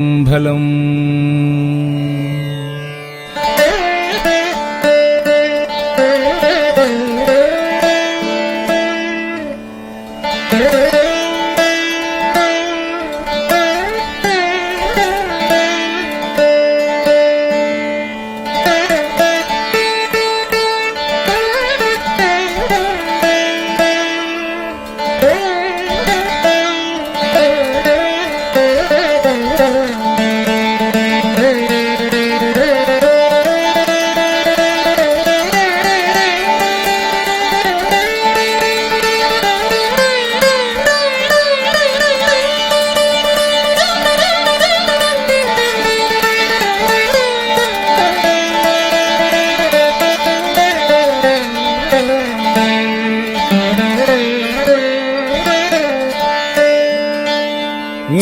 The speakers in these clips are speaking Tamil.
फलम्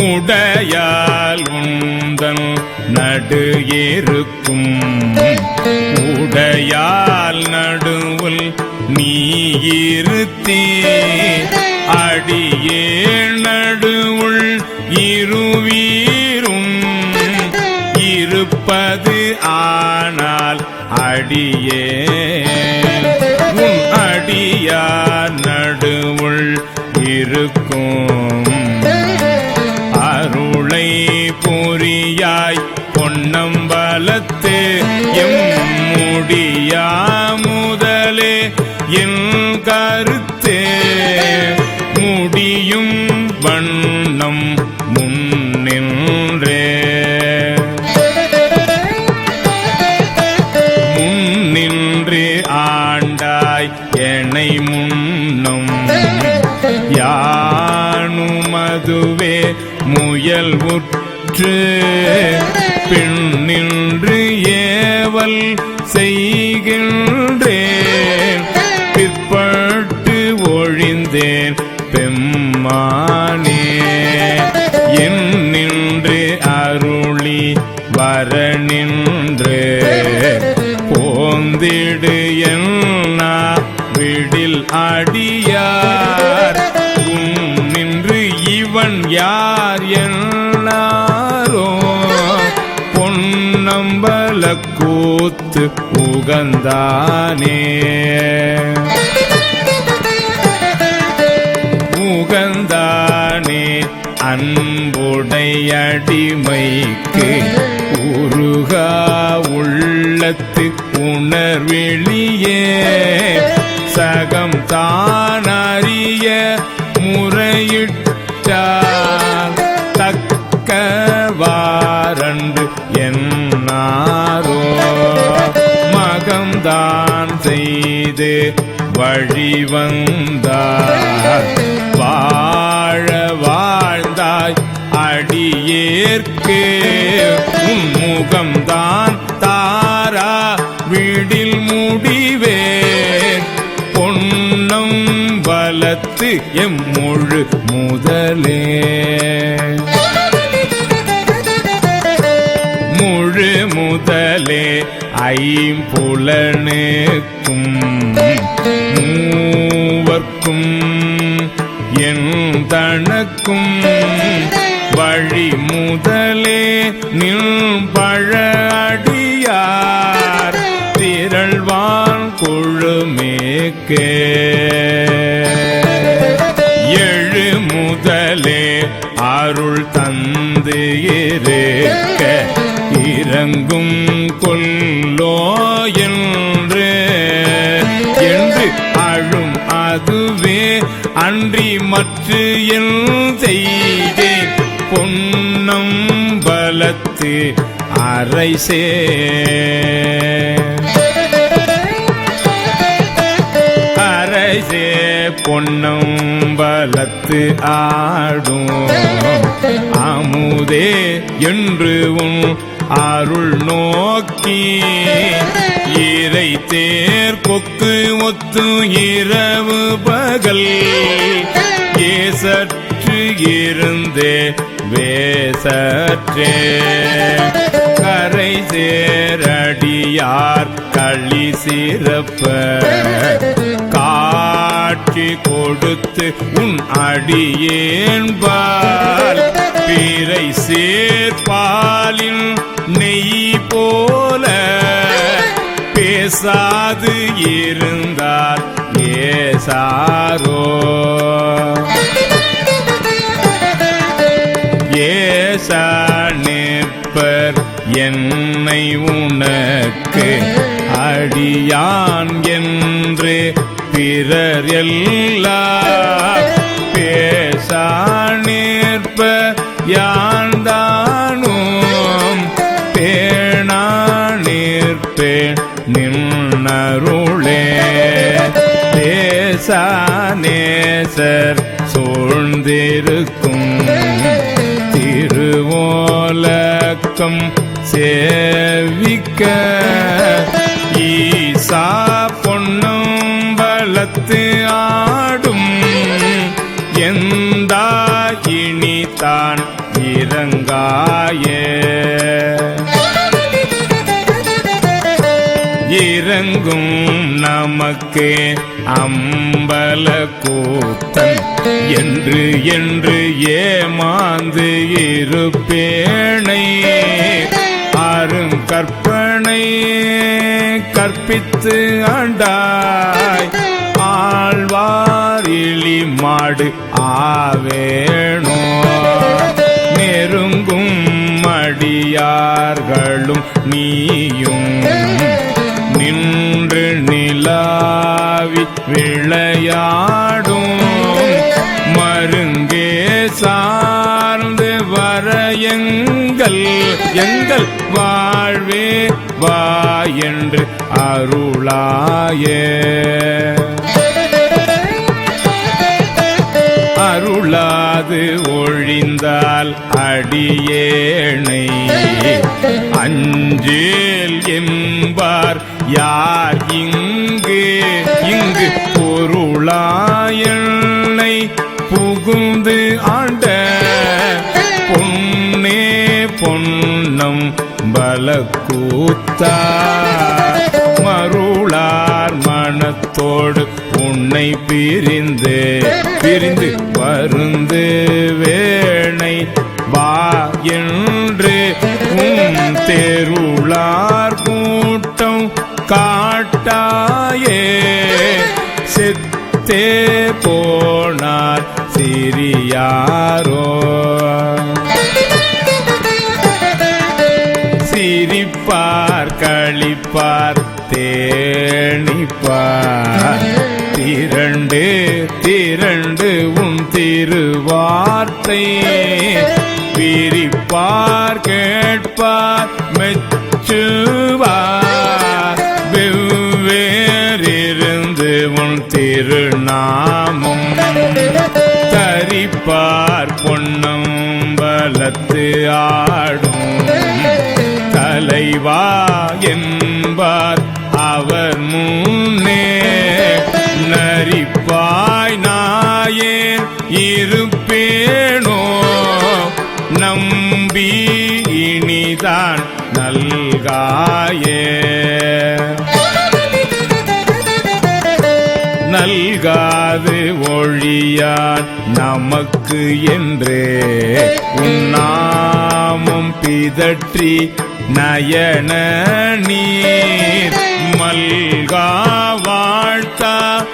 உடையால் உந்தன் நடு இருக்கும் உடையால் நடுவில் நீ இருத்தே அடியே நடுவுள் இருவீரும். இருப்பது ஆனால் அடியே. உன் அடியார் நடுவுள் இருக்கும். பொன்னம்பலத்து எம் முடியா முதலே என் கருத்தே. முடியும் வண்ணம் முன்னின்றே முன்னின்று ஆண்டாய் என்னை முன்னும். யானுமதுவே முயல் உற்று. பின்னின்று ஏவல் செய்கின்றேன். பிற்பட்டு ஒழிந்தேன் பெம்மானே. என் நின்று அருளி வர நின்று. போந்திடு என்னா விடில் அடியார். உன் நின்று இவன் யார் என் கோலக்கூத்து உகந்தானே. உகந்தானே அன்புடையடிமைக்கு உருகா உள்ளத்து உணர்வெளியே. தான் செய்து வழிவந்தார் வாழ வாழ்ந்தாய் அடியேற்கு. உன் முகம்தான் தாரா வீடில் முடிவே பொன்னம் பலத்து எம் முழு முதலே. முழு முதலே. ஐம்புலனுக்கும் மூவர்க்கும் என் தனக்கும் வழி முதலே நில் பழடியார் திரள்வான் கொழுமேக்கே எழு முதலே அருள் தந்து இருக்க. இறங்கும் கொல்லோ என்று என்று அழும் அதுவே அன்றி மற்று செய்தேன். பொன்னம் பலத்து அரைசே அரசே பொன்னம் பலத்து ஆடும். அமுதே என்று உன் அருள் நோக்கி இறை தேர் கொக்கு ஒத்து இரவு பகல். ஏசற்று இருந்தே வேசற்றே கரை சேரடியார் களி சிறப்ப. காட்சி கொடுத்து உன் அடியேன்பால் பிறை சேர்பாலின் நெய் போல பேசாது இருந்தால் ஏசாரோ ஏசா நிற்பர் என்னை உனக்கு அடியான் என்று பிறர் எல்லாம் பேசா நிற்பர் யான்தானும் திருவோலக்கம் சேவிக்க. ஈசா பொன்னும் பலத்து ஆடும். எந்த இனிதான் இறங்காயே. இறங்கும் நமக்கு அம்பல கூத்தன். என்று என்று ஏமாந்து இருப்பேனை. அருங்கற்பனை கற்பித்து ஆண்டாய். ஆழ்வார் இளி மாடு ஆவேணோ. நெருங்கும் மடியார்களும் நீயும். நின்று நிலாவி விளையாடும். மருங்கே சார்ந்து வர எங்கள் எங்கள் வாழ்வே வா என்று அருளாயே. அருளாது ஒழிந்தால் அடியேனை. அஞ்சேல் என்பார் யார் இங்கு? இங்கு பொருளாயனை புகுந்து ஆண்ட பொன்னே பொன் பலக்கூத்தா மருளார் மனத்தோடு உன்னை பிரிந்து பிரிந்து வருந்து வேணை வா என்று உன் தெருளார் கூட்டம் காட்டாயே. செத்தே போனார் சிறியாரோ தேணிப்பார் திரண்டு திரண்டு உன் திருவார்த்தை பிரிப்பார் கேட்பார் மெச்சுவார். வெவ்வேறிருந்து உன் திருநாமம் தரிப்பார் பொன்னம் பலத்து ஆடும் தலைவா என்பார். இனிதான் நல்காயே. நல்காது ஒழியான் நமக்கு என்றே. உன்னாமம் பிதற்றி நயன நீர். மல்கா வாழ்த்தா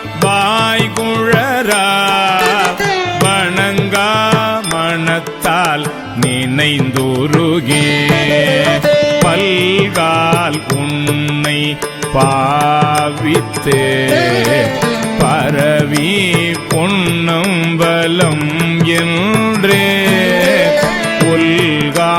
பகையால் உன்னை பாவித்து. பரவி பொன்னம்பலம் என்றே. உல்கா